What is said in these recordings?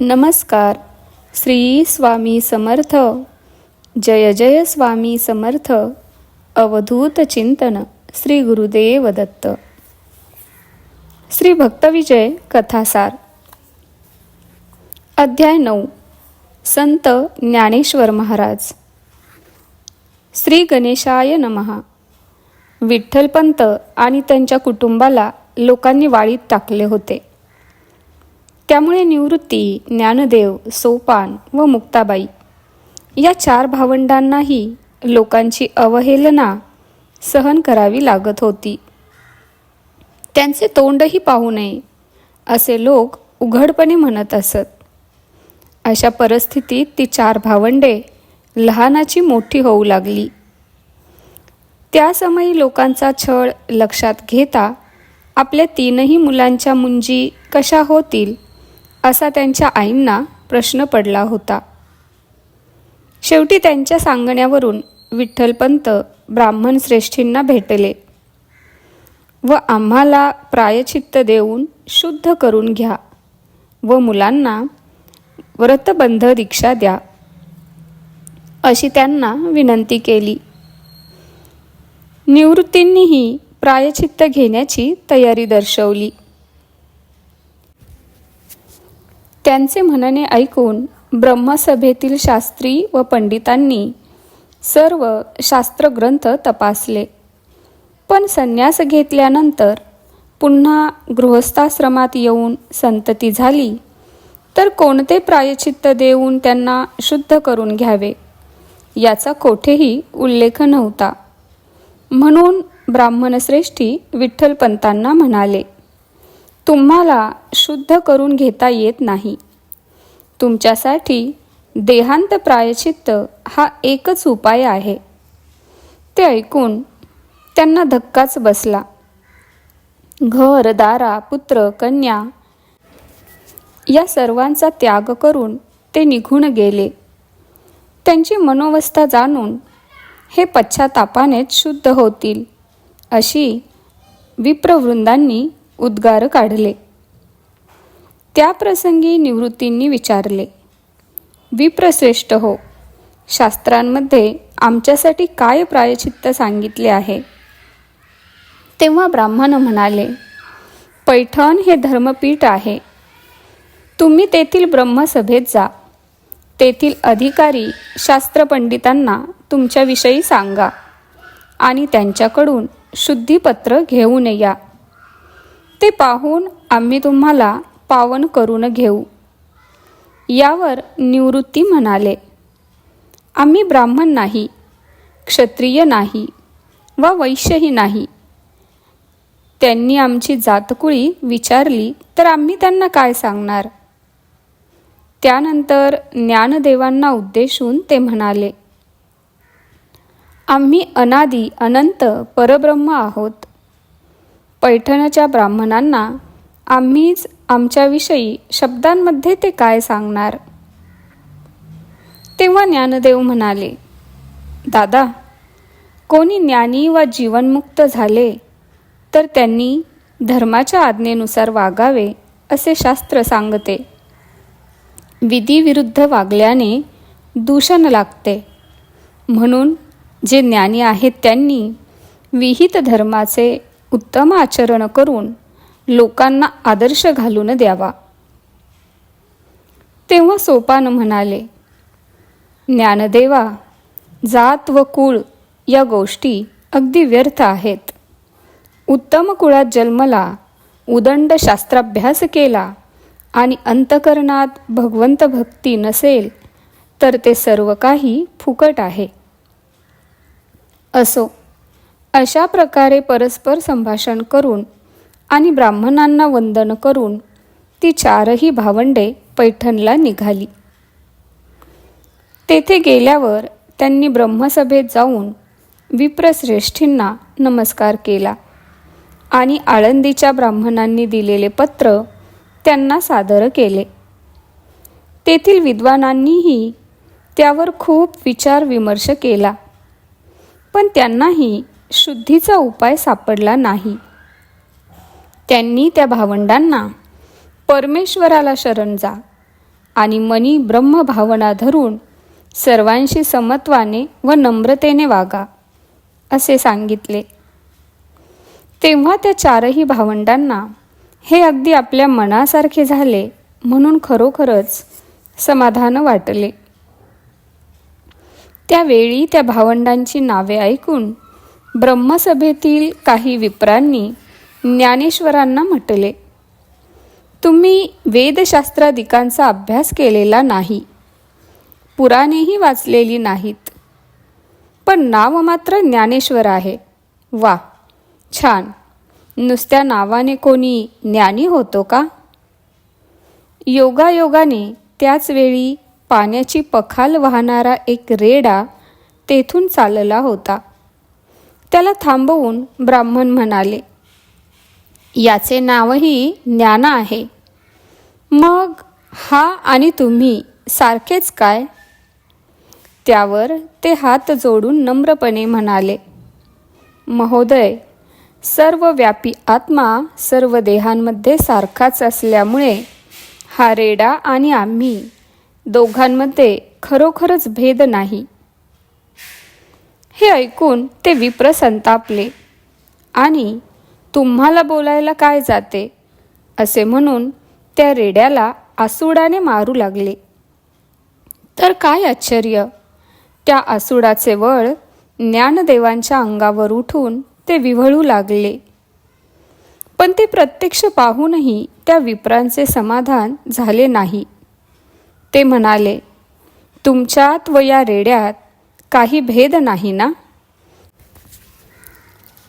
नमस्कार. श्री स्वामी समर्थ. जय जय स्वामी समर्थ. अवधूत चिंतन श्री गुरुदेव दत्त. श्री भक्तविजय कथासार. अध्याय नऊ. संत ज्ञानेश्वर महाराज. श्री गणेशाय नमहा विठ्ठलपंत आणि त्यांच्या कुटुंबाला लोकांनी वाळीत टाकले होते. त्यामुळे निवृत्ती ज्ञानदेव सोपान व मुक्ताबाई या चार भावंडांनाही लोकांची अवहेलना सहन करावी लागत होती. त्यांचे तोंडही पाहू नये असे लोक उघडपणे म्हणत असत. अशा परिस्थितीत ती चार भावंडे लहानाची मोठी होऊ लागली. त्या समयी लोकांचा छळ लक्षात घेता आपल्या तीनही मुलांच्या मुंजी कशा होतील? असा त्यांच्या आईंना प्रश्न पडला होता. शेवटी त्यांच्या सांगण्यावरून विठ्ठलपंत ब्राह्मण श्रेष्ठींना भेटले. व आम्हाला प्रायचित्त देऊन शुद्ध करून घ्या व मुलांना व्रतबंध दीक्षा द्या अशी त्यांना विनंती केली. निवृत्तींनीही प्रायचित्त घेण्याची तयारी दर्शवली. त्यांचे म्हणणे ऐकून ब्रह्मसभेतील शास्त्री व पंडितांनी सर्व शास्त्रग्रंथ तपासले. पण संन्यास घेतल्यानंतर पुन्हा गृहस्थाश्रमात येऊन संतती झाली तर कोणते प्रायचित्त देऊन त्यांना शुद्ध करून घ्यावे? याचा कोठेही उल्लेख नव्हता. म्हणून ब्राह्मणश्रेष्ठी विठ्ठलपंतांना म्हणाले तुम्हाला शुद्ध करून घेता येत नाही. तुमच्यासाठी देहांत प्रायचित्त हा एकच उपाय आहे. ते ऐकून त्यांना धक्काच बसला. घर दारा पुत्र कन्या या सर्वांचा त्याग करून ते निघून गेले. त्यांची मनोवस्था जाणून हे पश्चातापानेच शुद्ध होतील अशी विप्रवृंदांनी उद्गार काढले. त्या प्रसंगी निवृत्तींनी विचारले विप्रश्रेष्ठ हो शास्त्रांमध्ये आमच्यासाठी काय प्रायचित्त सांगितले आहे? तेव्हा ब्राह्मण म्हणाले पैठण हे धर्मपीठ आहे. तुम्ही तेथील ब्रह्मसभेत जा. तेथील अधिकारी शास्त्रपंडितांना तुमच्याविषयी सांगा आणि त्यांच्याकडून शुद्धीपत्र घेऊन या. ते पाहून आम्ही तुम्हाला पावन करून घेऊ. यावर निवृत्ती म्हणाले. आम्ही ब्राह्मण नाही क्षत्रिय नाही व वैश्यही नाही. त्यांनी आमची जातकुळी विचारली तर आम्ही त्यांना काय सांगणार? त्यानंतर ज्ञानदेवांना उद्देशून ते म्हणाले आम्ही अनादी अनंत परब्रह्म आहोत. पैठणच्या ब्राह्मणांना आम्हीच आमच्याविषयी शब्दांमध्ये ते काय सांगणार? तेव्हा ज्ञानदेव म्हणाले दादा कोणी ज्ञानी वा जीवनमुक्त झाले तर त्यांनी धर्माच्या आज्ञेनुसार वागावे असे शास्त्र सांगते. विधीविरुद्ध वागल्याने दूषण लागते. म्हणून जे ज्ञानी आहेत त्यांनी विहित धर्माचे उत्तम आचरण करून लोकांना आदर्श घालून द्यावा. तेव्हा सोपान म्हणाले ज्ञानदेवा जात व कुळ या गोष्टी अगदी व्यर्थ आहेत. उत्तम कुळात जन्मला उदंड शास्त्राभ्यास केला आणि अंतकरणात भगवंत भक्ती नसेल तर ते सर्व काही फुकट आहे. असो अशा प्रकारे परस्पर संभाषण करून आणि ब्राह्मणांना वंदन करून ती चारही भावंडे पैठणला निघाली. तेथे गेल्यावर त्यांनी ब्रह्मसभेत जाऊन विप्रश्रेष्ठींना नमस्कार केला आणि आळंदीच्या ब्राह्मणांनी दिलेले पत्र त्यांना सादर केले. तेथील विद्वानांनीही त्यावर खूप विचार विमर्श केला. पण त्यांनाही शुद्धीचा उपाय सापडला नाही. त्यांनी त्या भावंडांना परमेश्वराला शरण जा आणि मनी ब्रह्मभावना धरून सर्वांशी समत्वाने व नम्रतेने वागा असे सांगितले. तेव्हा त्या चारही भावंडांना हे अगदी आपल्या मनासारखे झाले म्हणून खरोखरच समाधान वाटले. त्यावेळी त्या भावंडांची नावे ऐकून ब्रह्मसभेतील काही विप्रांनी ज्ञानेश्वरांना म्हटले तुम्ही वेदशास्त्रादिकांचा अभ्यास केलेला नाही. पुराणेही वाचलेली नाहीत. पण नाव मात्र ज्ञानेश्वर आहे. वा छान. नुसत्या नावाने कोणी ज्ञानी होतो का? योगायोगाने त्याचवेळी पाण्याची पखाल वाहणारा एक रेडा तेथून चालला होता. त्याला थांबवून ब्राह्मण म्हणाले याचे नावही ज्ञाना आहे. मग हा आणि तुम्ही सारखेच काय? त्यावर ते हात जोडून नम्रपणे म्हणाले महोदय सर्व व्यापी आत्मा सर्व देहांमध्ये सारखाच असल्यामुळे हा रेडा आणि आम्ही दोघांमध्ये खरोखरच भेद नाही. हे ऐकून ते विप्र संतापले. आणि तुम्हाला बोलायला काय जाते? असे म्हणून त्या रेड्याला आसुडाने मारू लागले. तर काय आश्चर्य! त्या आसुडाचे वळ ज्ञानदेवांच्या अंगावर उठून ते विव्हळू लागले. पण ते प्रत्यक्ष पाहूनही त्या विप्रांचे समाधान झाले नाही. ते म्हणाले तुमच्यात व या रेड्यात काही भेद नाही ना?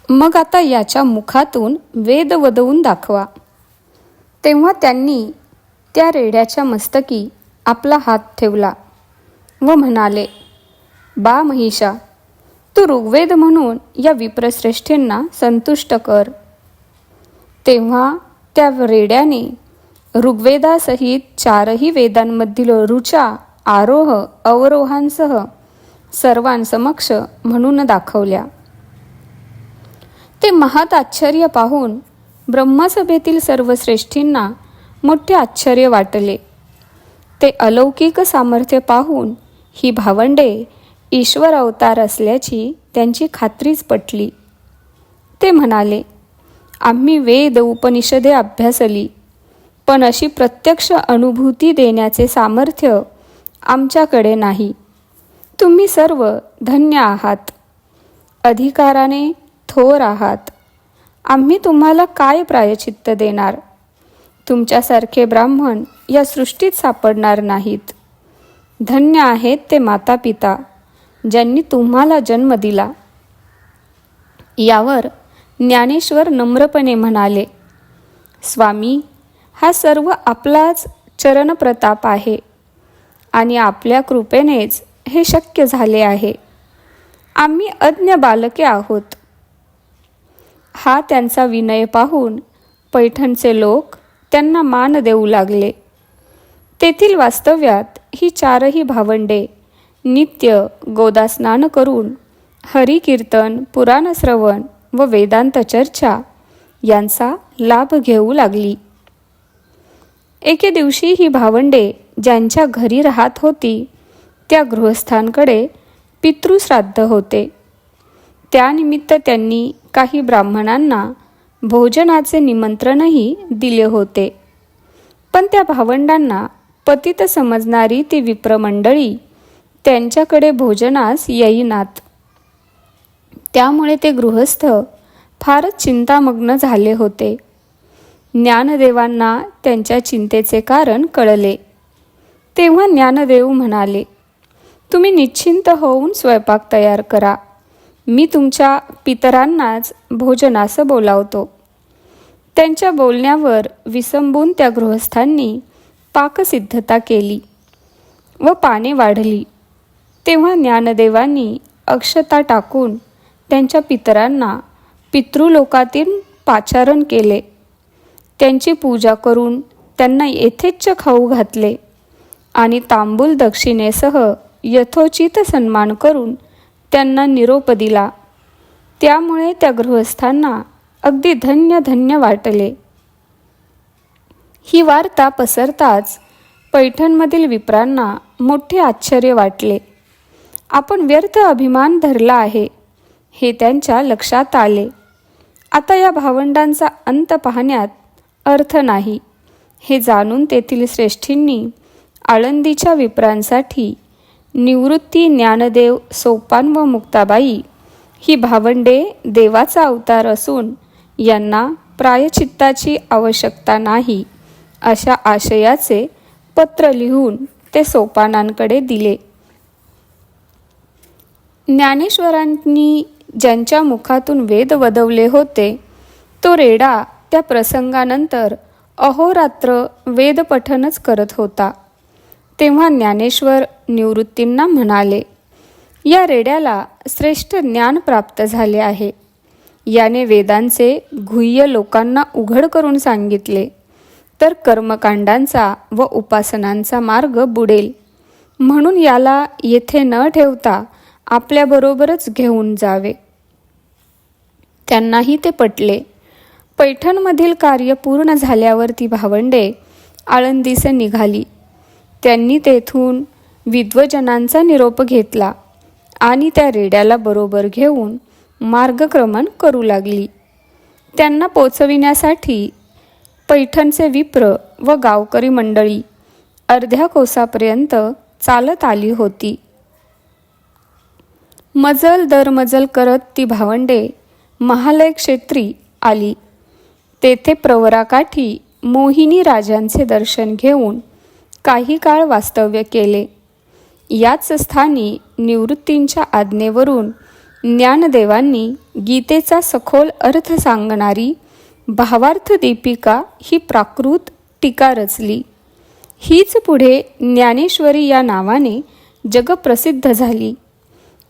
मग आता याच्या मुखातून वेद वदवून दाखवा. तेव्हा त्यांनी त्या रेड्याच्या मस्तकी आपला हात ठेवला व म्हणाले बा महिषा तू ऋग्वेद म्हणून या विप्रश्रेष्ठींना संतुष्ट कर. तेव्हा त्या रेड्याने ऋग्वेदासहित चारही वेदांमधील ऋचा आरोह अवरोहांसह सर्वांसमक्ष म्हणून दाखवल्या. ते महात आश्चर्य पाहून ब्रह्मसभेतील सर्व श्रेष्ठींना मोठे आश्चर्य वाटले. ते अलौकिक सामर्थ्य पाहून ही भावंडे ईश्वर अवतार असल्याची त्यांची खात्रीच पटली. ते म्हणाले आम्ही वेद उपनिषदे अभ्यासली पण अशी प्रत्यक्ष अनुभूती देण्याचे सामर्थ्य आमच्याकडे नाही. तुम्ही सर्व धन्य आहात. अधिकाराने थोर आहात. आम्ही तुम्हाला काय प्रायचित्त देणार? तुमच्यासारखे ब्राह्मण या सृष्टीत सापडणार नाहीत. धन्य आहेत ते माता पिता ज्यांनी तुम्हाला जन्म दिला. यावर ज्ञानेश्वर नम्रपणे म्हणाले स्वामी हा सर्व आपलाच चरणप्रताप आहे आणि आपल्या कृपेनेच हे शक्य झाले आहे. आम्ही अज्ञ बालके आहोत. हा त्यांचा विनय पाहून पैठणचे लोक त्यांना मान देऊ लागले. तेथील वास्तव्यात ही चारही भावंडे नित्य गोदास्नान करून हरिकीर्तन पुराणश्रवण व वेदांत चर्चा यांचा लाभ घेऊ लागली. एके दिवशी ही भावंडे ज्यांच्या घरी राहत होती त्या गृहस्थांकडे पितृश्राद्ध होते. त्यानिमित्त त्यांनी काही ब्राह्मणांना भोजनाचे निमंत्रणही दिले होते. पण त्या भावंडांना पतित समजणारी ती विप्रमंडळी त्यांच्याकडे भोजनास येईनात. त्यामुळे ते गृहस्थ फारच चिंतामग्न झाले होते. ज्ञानदेवांना त्यांच्या चिंतेचे कारण कळले. तेव्हा ज्ञानदेव म्हणाले तुम्ही निश्चिंत होऊन स्वयंपाक तयार करा. मी तुमच्या पितरांनाच भोजनासं बोलावतो. त्यांच्या बोलण्यावर विसंबून त्या गृहस्थांनी पाकसिद्धता केली व पाने वाढली. तेव्हा ज्ञानदेवांनी अक्षता टाकून त्यांच्या पितरांना पितृलोकातील पाचारण केले. त्यांची पूजा करून त्यांना येथेच खाऊ घातले आणि तांबूल दक्षिणेसह यथोचित सन्मान करून त्यांना निरोप दिला त्यामुळे त्या गृहस्थांना अगदी धन्य धन्य वाटले. ही वार्ता पसरताच पैठणमधील विप्रांना मोठे आश्चर्य वाटले. आपण व्यर्थ अभिमान धरला आहे हे त्यांच्या लक्षात आले. आता या भावंडांचा अंत पाहण्यात अर्थ नाही हे जाणून तेथील श्रेष्ठींनी आळंदीच्या विप्रांसाठी निवृत्ती ज्ञानदेव सोपान व मुक्ताबाई. ही भावंडे देवाचा अवतार असून यांना प्रायचित्ताची आवश्यकता नाही अशा आशयाचे पत्र लिहून ते सोपानांकडे दिले. ज्ञानेश्वरांनी ज्यांच्या मुखातून वेद वदवले होते तो रेडा त्या प्रसंगानंतर अहोरात्र वेदपठनच करत होता. तेव्हा ज्ञानेश्वर निवृत्तींना म्हणाले या रेड्याला श्रेष्ठ ज्ञान प्राप्त झाले आहे. याने वेदांचे गुह्य लोकांना उघड करून सांगितले तर कर्मकांडांचा व उपासनांचा मार्ग बुडेल. म्हणून याला येथे न ठेवता आपल्याबरोबरच घेऊन जावे. त्यांनाही ते पटले. पैठणमधील कार्य पूर्ण झाल्यावर ती भावंडे आळंदीसे निघाली. त्यांनी तेथून विद्वजनांचा निरोप घेतला आणि त्या रेड्याला बरोबर घेऊन मार्गक्रमण करू लागली. त्यांना पोचविण्यासाठी पैठणचे विप्र व गावकरी मंडळी अर्ध्या कोसापर्यंत चालत आली होती. मजल दरमजल करत ती भावंडे महालय क्षेत्री आली. तेथे प्रवराकाठी मोहिनी राजांचे दर्शन घेऊन काही काळ वास्तव्य केले. याच स्थानी निवृत्तींच्या आज्ञेवरून ज्ञानदेवांनी गीतेचा सखोल अर्थ सांगणारी भावार्थ दीपिका ही प्राकृत टीका रचली. हीच पुढे ज्ञानेश्वरी या नावाने जगप्रसिद्ध झाली.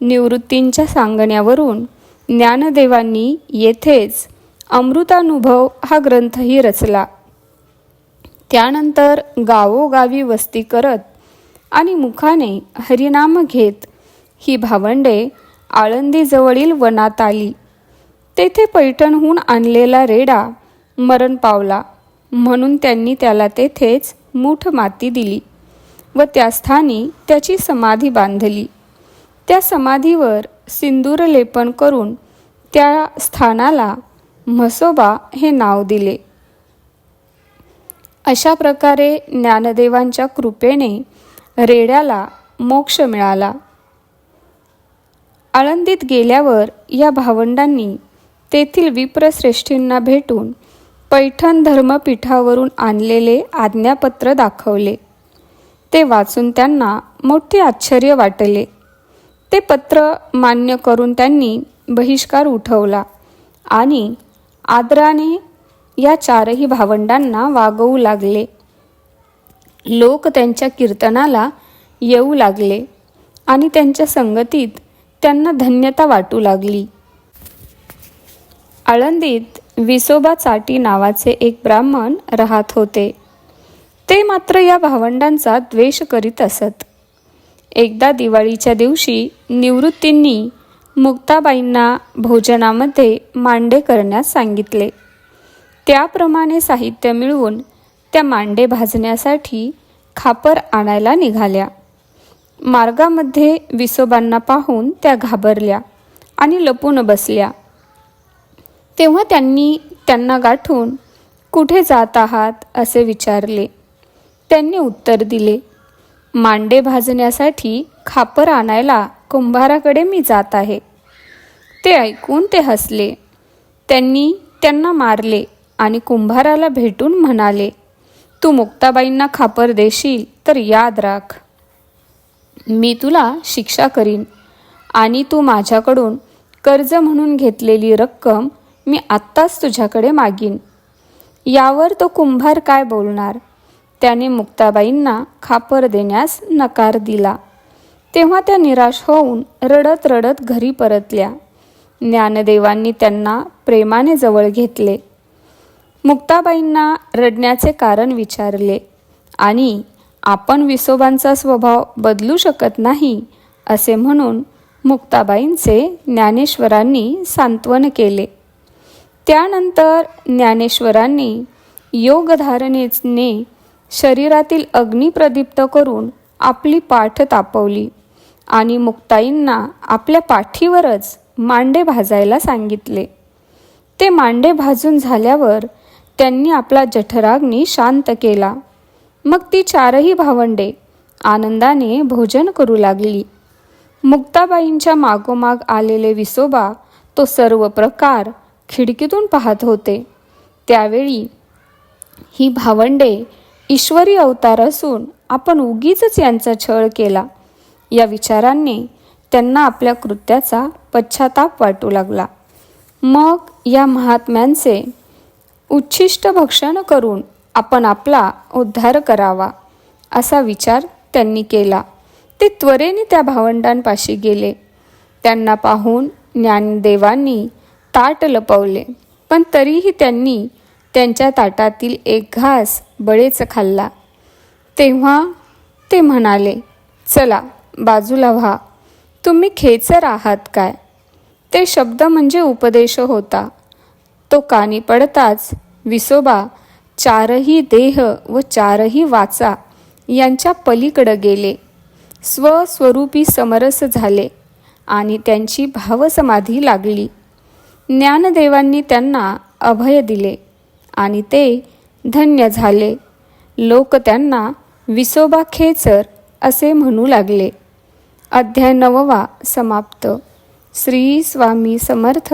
निवृत्तींच्या सांगण्यावरून ज्ञानदेवांनी येथेच अमृतानुभव हा ग्रंथही रचला. त्यानंतर गावोगावी वस्ती करत आणि मुखाने हरिनाम घेत ही भावंडे आळंदीजवळील वनात आली. तेथे पैठणहून आणलेला रेडा मरण पावला. म्हणून त्यांनी त्याला तेथेच मूठ माती दिली व त्या स्थानी त्याची समाधी बांधली. त्या समाधीवर सिंदूर लेपन करून त्या स्थानाला म्हसोबा हे नाव दिले. अशा प्रकारे ज्ञानदेवांच्या कृपेने रेड्याला मोक्ष मिळाला. आळंदीत गेल्यावर या भावंडांनी तेथील विप्रश्रेष्ठींना भेटून पैठण धर्मपीठावरून आणलेले आज्ञापत्र दाखवले. ते वाचून त्यांना मोठे आश्चर्य वाटले. ते पत्र मान्य करून त्यांनी बहिष्कार उठवला आणि आदराने या चारही भावंडांना वागवू लागले. लोक त्यांच्या कीर्तनाला येऊ लागले आणि त्यांच्या संगतीत त्यांना धन्यता वाटू लागली. आळंदीत विसोबा चाटी नावाचे एक ब्राह्मण राहत होते. ते मात्र या भावंडांचा द्वेष करीत असत. एकदा दिवाळीच्या दिवशी निवृत्तींनी मुक्ताबाईंना भोजनामध्ये मांडे करण्यास सांगितले. त्याप्रमाणे साहित्य मिळवून त्या मांडे भाजण्यासाठी खापर आणायला निघाल्या. मार्गामध्ये विसोबांना पाहून त्या घाबरल्या आणि लपून बसल्या. तेव्हा त्यांनी त्यांना गाठून कुठे जात आहात? असे विचारले. त्यांनी उत्तर दिले मांडे भाजण्यासाठी खापर आणायला कुंभाराकडे मी जात आहे. ते ऐकून ते हसले. त्यांनी त्यांना मारले. आणि कुंभाराला भेटून म्हणाले तू मुक्ताबाईंना खापर देशील तर याद राख. मी तुला शिक्षा करीन आणि तू माझ्याकडून कर्ज म्हणून घेतलेली रक्कम मी आत्ताच तुझ्याकडे मागीन. यावर तो कुंभार काय बोलणार? त्याने मुक्ताबाईंना खापर देण्यास नकार दिला. तेव्हा त्या निराश होऊन रडत रडत घरी परतल्या. ज्ञानदेवांनी त्यांना प्रेमाने जवळ घेतले. मुक्ताबाईंना रडण्याचे कारण विचारले आणि आपण विसोबांचा स्वभाव बदलू शकत नाही असे म्हणून मुक्ताबाईंचे ज्ञानेश्वरांनी सांत्वन केले. त्यानंतर ज्ञानेश्वरांनी योगधारणेने शरीरातील अग्नी प्रदीप्त करून आपली पाठ तापवली आणि मुक्ताईंना आपल्या पाठीवरच मांडे भाजायला सांगितले. ते मांडे भाजून झाल्यावर त्यांनी आपला जठराग्नी शांत केला. मग ती चारही भावंडे आनंदाने भोजन करू लागली. मुक्ताबाईंच्या मागोमाग आलेले विसोबा तो सर्व प्रकार खिडकीतून पाहत होते. त्यावेळी ही भावंडे ईश्वरी अवतार असून आपण उगीच यांचा छळ केला. या विचारांनी त्यांना आपल्या कृत्याचा पश्चाताप वाटू लागला. मग या महात्म्यांचे उच्छिष्ट भक्षण करून आपण आपला उद्धार करावा असा विचार त्यांनी केला. ते त्वरेने त्या भावंडांपाशी गेले. त्यांना पाहून ज्ञानदेवांनी ताट लपवले पण तरीही त्यांनी त्यांच्या ताटातील एक घास बळेच खाल्ला. तेव्हा ते म्हणाले चला बाजूला व्हा. तुम्ही खेचर आहात काय? ते शब्द म्हणजे उपदेश होता. तो कानी पडताच विसोबा चारही देह व चारही वाचा यांच्या पलीकडं गेले. स्वस्वरूपी समरस झाले आणि त्यांची भावसमाधी लागली. ज्ञानदेवांनी त्यांना अभय दिले आणि ते धन्य झाले. लोक त्यांना विसोबा खेचर असे म्हणू लागले. अध्याय नववा समाप्त. श्री स्वामी समर्थ.